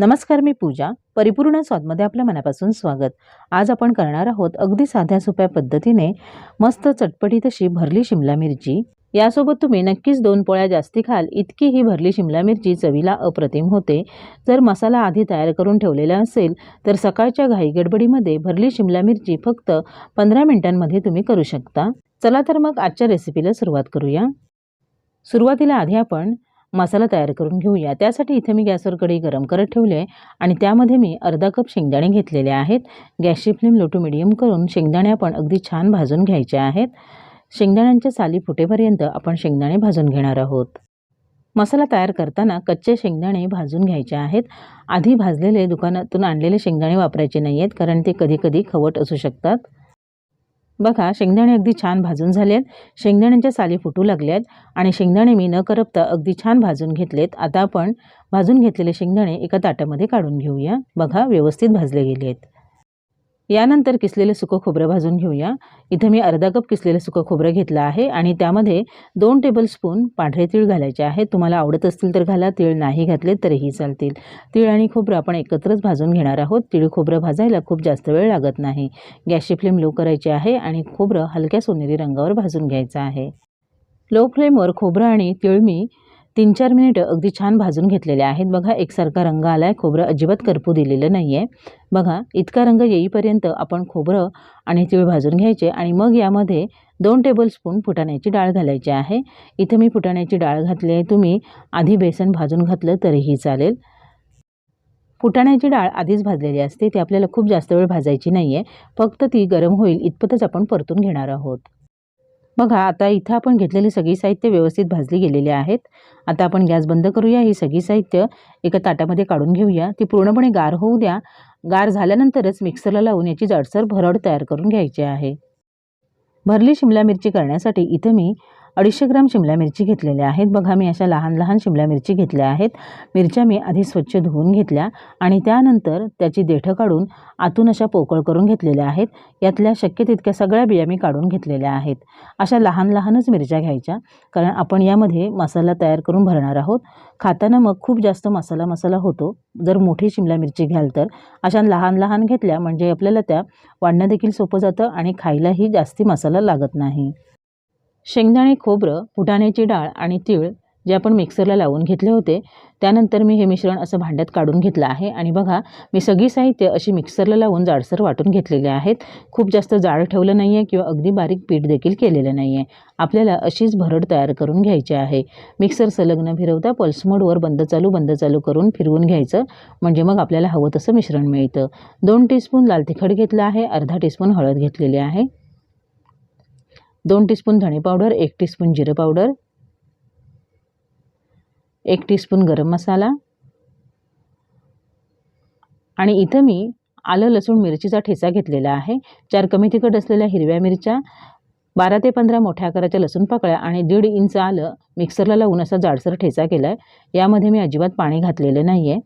नमस्कार मी पूजा. परिपूर्ण स्वादमध्ये आपल्या मनापासून स्वागत. आज आपण करणार आहोत अगदी साध्या सोप्या पद्धतीने मस्त चटपटीत अशी भरली शिमला मिरची. यासोबत तुम्ही नक्कीच दोन पोळ्या जास्ती खाल इतकी ही भरली शिमला मिरची चवीला अप्रतिम होते. जर मसाला आधी तयार करून ठेवलेला असेल तर सकाळच्या घाई गडबडीमध्ये भरली शिमला मिरची फक्त पंधरा मिनिटांमध्ये तुम्ही करू शकता. चला तर मग आजच्या रेसिपीला सुरुवात करूया. सुरुवातीला आधी आपण मसाला तयार करून घेऊया. त्यासाठी इथे मी गॅसवर कढई गरम करत ठेवली आहे आणि त्यामध्ये मी अर्धा कप शेंगदाणे घेतलेले आहेत. गॅसची फ्लेम लो टू मिडियम करून शेंगदाणे आपण अगदी छान भाजून घ्यायचे आहेत. शेंगदाण्यांच्या साली फुटेपर्यंत आपण शेंगदाणे भाजून घेणार आहोत. मसाला तयार करताना कच्चे शेंगदाणे भाजून घ्यायचे आहेत. आधी भाजलेले दुकानातून आणलेले शेंगदाणे वापरायचे नाही आहेत कारण ते कधीकधी खवट असू शकतात. बघा शेंगदाणे अगदी छान भाजून झाले आहेत शेंगदाण्यांच्या साली फुटू लागल्यात आहेत आणि शेंगदाणे मी न करपता अगदी छान भाजून घेतलेत. आता आपण भाजून घेतलेले शेंगदाणे एका ताटामध्ये काढून घेऊया. बघा व्यवस्थित भाजले गेले आहेत यानंतर किसलेलं सुकं खोबरं भाजून घेऊया. इथं मी अर्धा कप किसलेलं सुकं खोबरं घेतलं आहे आणि त्यामध्ये दोन टेबलस्पून पांढरे तीळ घालायचे आहे. तुम्हाला आवडत असतील तर घाला तीळ नाही घातले तरीही चालतील. तीळ आणि खोबरं आपण एकत्रच भाजून घेणार आहोत. तीळ खोबरं भाजायला खूप जास्त वेळ लागत नाही. गॅसची फ्लेम लो करायची आहे आणि खोबरं हलक्या सोनेरी रंगावर भाजून घ्यायचं आहे. लो फ्लेमवर खोबरं आणि तीळ मी तीन चार मिनिटं अगदी छान भाजून घेतलेले आहेत. बघा एकसारखा रंग आला आहे खोबरं अजिबात करपू दिलेलं नाही आहे बघा इतका रंग येईपर्यंत आपण खोबरं आणि तीळ भाजून घ्यायचे आणि मग यामध्ये दोन टेबलस्पून फुटाण्याची डाळ घालायची आहे. इथं मी फुटाण्याची डाळ घातली आहे. तुम्ही आधी बेसन भाजून घातलं तरीही चालेल. फुटाण्याची डाळ आधीच भाजलेली असते. ती आपल्याला खूप जास्त वेळ भाजायची नाही आहे फक्त ती गरम होईल इतपतच आपण परतून घेणार आहोत. बघा आता इथं आपण घेतलेली सगळी साहित्य व्यवस्थित भाजली गेलेली आहेत. आता आपण गॅस बंद करूया ही सगळी साहित्य एका ताटामध्ये काढून घेऊया. ती पूर्णपणे गार होऊ द्या. गार झाल्यानंतरच मिक्सरला लावून याची जाडसर भरड तयार करून घ्यायची आहे. भरली शिमला मिरची करण्यासाठी इथं मी अडीचशे ग्राम शिमला मिरची घेतलेल्या आहेत. बघा मी अशा लहान लहान शिमला मिरची घेतल्या आहेत. मिरच्या मी आधी स्वच्छ धुवून घेतल्या आणि त्यानंतर त्याची देठं काढून आतून अशा पोकळ करून घेतलेल्या आहेत. यातल्या शक्य तितक्या सगळ्या बिया मी काढून घेतलेल्या आहेत. अशा लहान लहानच मिरच्या घ्यायच्या कारण आपण यामध्ये मसाला तयार करून भरणार आहोत. खाताना मग खूप जास्त मसाला मसाला होतो. जर मोठी शिमला मिरची घ्याल तर. अशा लहान लहान घेतल्या म्हणजे आपल्याला त्या वाढणं देखील सोपं जातं आणि खायलाही जास्ती मसाला लागत नाही. शेंगदाणे खोबरं फुटाण्याची डाळ आणि तीळ जे आपण मिक्सरला लावून घेतले होते त्यानंतर मी हे मिश्रण असं भांड्यात काढून घेतलं आहे. आणि बघा मी सगळी साहित्य अशी मिक्सरला लावून जाडसर वाटून घेतलेले आहेत. खूप जास्त जाड ठेवलं नाही आहे किंवा अगदी बारीक पीठ देखील केलेलं नाही आहे आपल्याला अशीच भरड तयार करून घ्यायची आहे. मिक्सर संलग्न फिरवता पल्स मोडवर बंद चालू बंद चालू करून फिरवून घ्यायचं. म्हणजे मग आपल्याला हवं तसं मिश्रण मिळतं. दोन टीस्पून लाल तिखट घेतलं आहे. अर्धा टीस्पून हळद घेतलेली आहे. दोन टीस्पून धणे पावडर एक टीस्पून जिरं पावडर एक टीस्पून गरम मसाला आणि इथं मी आलं लसूण मिरचीचा ठेचा घेतलेला आहे. चार कमी तिखट असलेल्या हिरव्या मिरच्या बारा ते पंधरा मोठ्या आकाराच्या लसूण पाकळ्या आणि दीड इंच आलं मिक्सरला लावून असा जाडसर ठेचा केला आहे यामध्ये मी अजिबात पाणी घातलेलं नाही आहे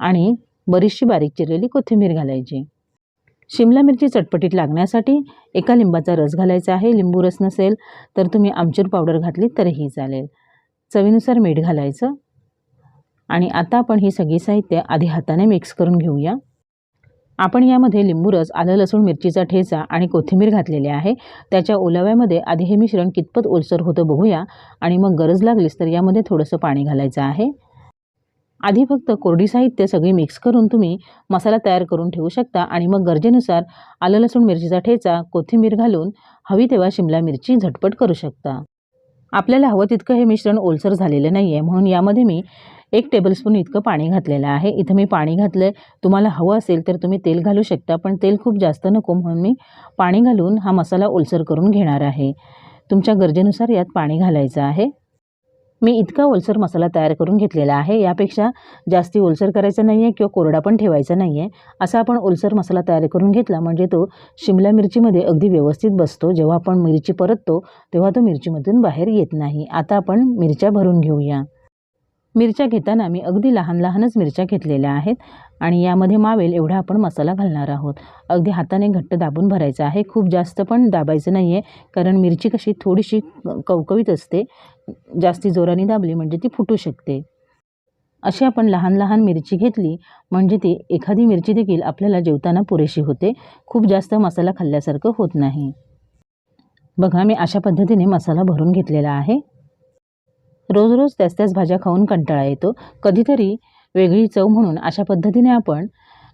आणि बरीचशी बारीक चिरलेली कोथिंबीर घालायची. शिमला मिरची चटपटीत लागण्यासाठी एका लिंबाचा रस घालायचा आहे. लिंबू रस नसेल तर तुम्ही आमचूर पावडर घातली तरीही चालेल. चवीनुसार मीठ घालायचं. आणि आता आपण ही सगळी साहित्य आधी हाताने मिक्स करून घेऊया. आपण यामध्ये लिंबू रस आलं लसूण मिरचीचा ठेचा आणि कोथिंबीर घातलेली आहे. त्याच्या ओलाव्यामध्ये आधी हे मिश्रण कितपत ओलसर होतं बघूया. आणि मग गरज लागलीच तर यामध्ये थोडंसं पाणी घालायचं आहे. आधी फक्त कोरडी साहित्य सगळी मिक्स करून तुम्ही मसाला तयार करून ठेवू शकता. आणि मग गरजेनुसार आलं लसूण मिरचीचा ठेचा कोथिंबीर घालून हवी तेव्हा शिमला मिरची झटपट करू शकता. आपल्याला हवं तितकं हे मिश्रण ओलसर झालेलं नाही आहे म्हणून यामध्ये मी एक टेबलस्पून इतकं पाणी घातलेलं आहे. इथं मी पाणी घातलं. तुम्हाला हवं असेल तर तुम्ही तेल घालू शकता पण तेल खूप जास्त नको. म्हणून मी पाणी घालून हा मसाला ओलसर करून घेणार आहे. तुमच्या गरजेनुसार यात पाणी घालायचं आहे. मी इतका ओलसर मसाला तयार करून घेतलेला आहे यापेक्षा जास्ती ओलसर करायचा नाही आहे किंवा कोरडा पण ठेवायचा नाही आहे असा आपण ओलसर मसाला तयार करून घेतला म्हणजे तो शिमला मिरचीमध्ये अगदी व्यवस्थित बसतो. जेव्हा आपण मिरची परततो तेव्हा तो मिरचीमधून बाहेर येत नाही. आता आपण मिरच्या भरून घेऊया. मिरच्या घेताना मी अगदी लहान लहानच मिरच्या घेतलेल्या आहेत आणि यामध्ये मावेल एवढा आपण मसाला घालणार आहोत. अगदी हाताने घट्ट दाबून भरायचं आहे. खूप जास्त पण दाबायचं नाही आहे कारण मिरची कशी थोडीशी कवकवीत असते. जास्ती जोराने दाबली म्हणजे ती फुटू शकते. अशी आपण लहान लहान मिरची घेतली म्हणजे ती एखादी मिरची देखील आपल्याला जेवताना पुरेशी होते. खूप जास्त मसाला खाल्ल्यासारखं होत नाही. बघा मी अशा पद्धतीने मसाला भरून घेतलेला आहे. रोज रोज त्याच त्याच भाज्या खाऊन कंटाळा येतो. कधीतरी वेगळी चव म्हणून अशा पद्धतीने आपण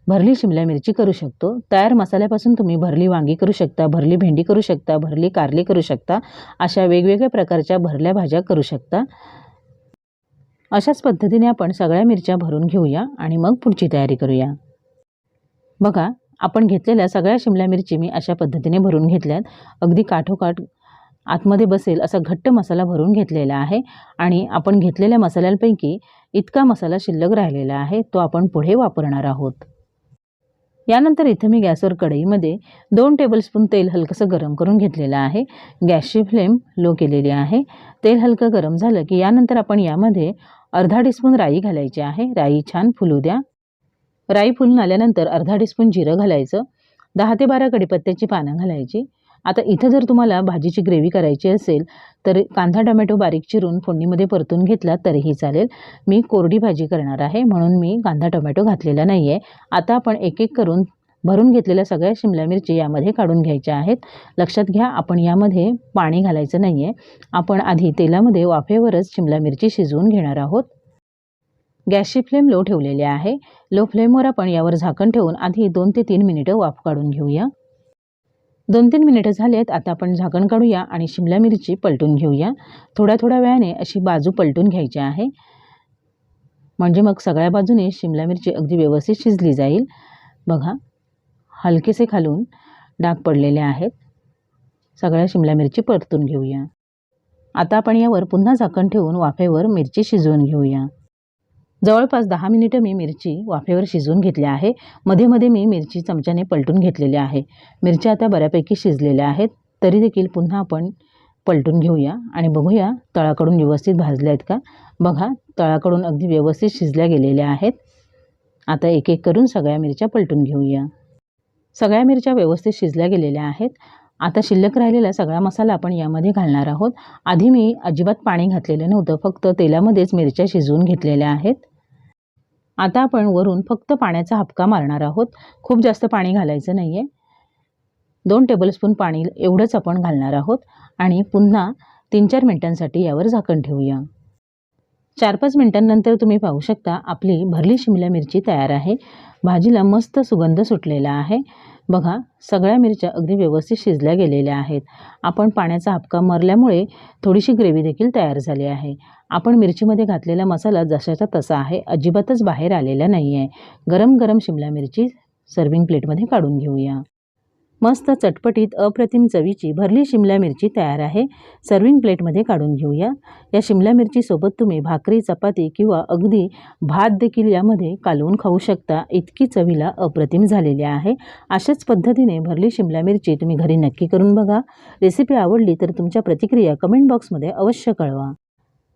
भरली शिमला मिरची करू शकतो. तयार मसाल्यापासून तुम्ही भरली वांगी करू शकता भरली भेंडी करू शकता भरली कारली करू शकता अशा वेगवेगळ्या प्रकारच्या भरल्या भाज्या करू शकता. अशाच पद्धतीने आपण सगळ्या मिरच्या भरून घेऊया आणि मग पुढची तयारी करूया. बघा आपण घेतलेल्या सगळ्या शिमला मिरची मी अशा पद्धतीने भरून घेतल्यात. अगदी काठोकाठ आतमध्ये बसेल असा घट्ट मसाला भरून घेतलेला आहे आणि आपण घेतलेल्या मसाल्यांपैकी इतका मसाला शिल्लक राहिलेला आहे तो आपण पुढे वापरणार आहोत. यानंतर इथं मी गॅसवर कढईमध्ये दोन टेबलस्पून तेल हलकंसं गरम करून घेतलेलं आहे. गॅसची फ्लेम लो केलेली आहे. तेल हलकं गरम झालं की यानंतर आपण यामध्ये अर्धा टीस्पून राई घालायची आहे. राई छान फुलू द्या. राई फुलून आल्यानंतर अर्धा टीस्पून जिरं घालायचं. दहा ते बारा कडीपत्त्याची पानं घालायची. आता इथं जर तुम्हाला भाजीची ग्रेव्ही करायची असेल तर कांदा टमॅटो बारीक चिरून फोडणीमध्ये परतून घेतला तरीही चालेल. मी कोरडी भाजी करणार आहे म्हणून मी कांदा टोमॅटो घातलेला नाही आहे आता आपण एक एक करून भरून घेतलेल्या सगळ्या शिमला मिरची यामध्ये काढून घ्यायच्या आहेत. लक्षात घ्या आपण यामध्ये पाणी घालायचं नाही आहे आपण आधी तेलामध्ये वाफेवरच शिमला मिरची शिजवून घेणार आहोत. गॅसची फ्लेम लो ठेवलेली आहे. लो फ्लेमवर आपण यावर झाकण ठेवून आधी दोन ते तीन मिनिटं वाफ काढून घेऊया. दोन तीन मिनिटं झालेत आता आपण झाकण काढूया आणि शिमला मिरची पलटून घेऊया. थोड्या थोड्या वेळाने अशी बाजू पलटून घ्यायची आहे. म्हणजे मग सगळ्या बाजूने शिमला मिरची अगदी व्यवस्थित शिजली जाईल. बघा हलकेसे खालून डाग पडलेले आहेत. सगळ्या शिमला मिरची परतून घेऊया. आता आपण यावर पुन्हा झाकण ठेवून वाफेवर मिरची शिजवून घेऊया. जवळपास दहा मिनिटं मी मिरची वाफेवर शिजवून घेतली आहे. मध्ये मध्ये मी मिरची चमच्याने पलटून घेतलेली आहे. मिरच्या आता बऱ्यापैकी शिजलेल्या आहेत. तरी देखील पुन्हा आपण पलटून घेऊया आणि बघूया तळाकडून व्यवस्थित भाजल्या आहेत का? बघा तळाकडून अगदी व्यवस्थित शिजल्या गेलेल्या आहेत. आता एक एक करून सगळ्या मिरच्या पलटून घेऊया. सगळ्या मिरच्या व्यवस्थित शिजल्या गेलेल्या आहेत. आता शिल्लक राहिलेला सगळा मसाला आपण यामध्ये घालणार आहोत. आधी मी अजिबात पाणी घातलेलं नव्हतं. फक्त तेलामध्येच मिरच्या शिजवून घेतलेल्या आहेत. आता आपण वरून फक्त पाण्याचा हपका मारणार आहोत. खूप जास्त पाणी घालायचं नाही आहे दोन टेबलस्पून पाणी एवढंच आपण घालणार आहोत. आणि पुन्हा तीन चार मिनटांसाठी यावर झाकण ठेवूया. चार पाच मिनटांनंतर तुम्ही पाहू शकता आपली भरली शिमला मिरची तयार आहे. भाजीला मस्त सुगंध सुटलेला आहे. बघा सगळ्या मिरच्या अगदी व्यवस्थित शिजल्या गेलेल्या आहेत. आपण पाण्याचा हपका मरल्यामुळे थोडीशी ग्रेव्ही देखील तयार झाली आहे. आपण मिरचीमध्ये घातलेला मसाला जशाचा तसा आहे अजिबातच बाहेर आलेला नाही आहे गरम गरम शिमला मिरची सर्विंग प्लेटमध्ये काढून घेऊया. मस्त चटपटीत अप्रतिम चवीची भरली शिमला मिरची तयार आहे. सर्विंग प्लेटमध्ये काढून घेऊया. या शिमला मिरचीसोबत तुम्ही भाकरी चपाती किंवा अगदी भात देखील यामध्ये कालवून खाऊ शकता. इतकी चवीला अप्रतिम झालेली आहे. अशाच पद्धतीने भरली शिमला मिरची तुम्ही घरी नक्की करून बघा. रेसिपी आवडली तर तुमच्या प्रतिक्रिया कमेंट बॉक्समध्ये अवश्य कळवा.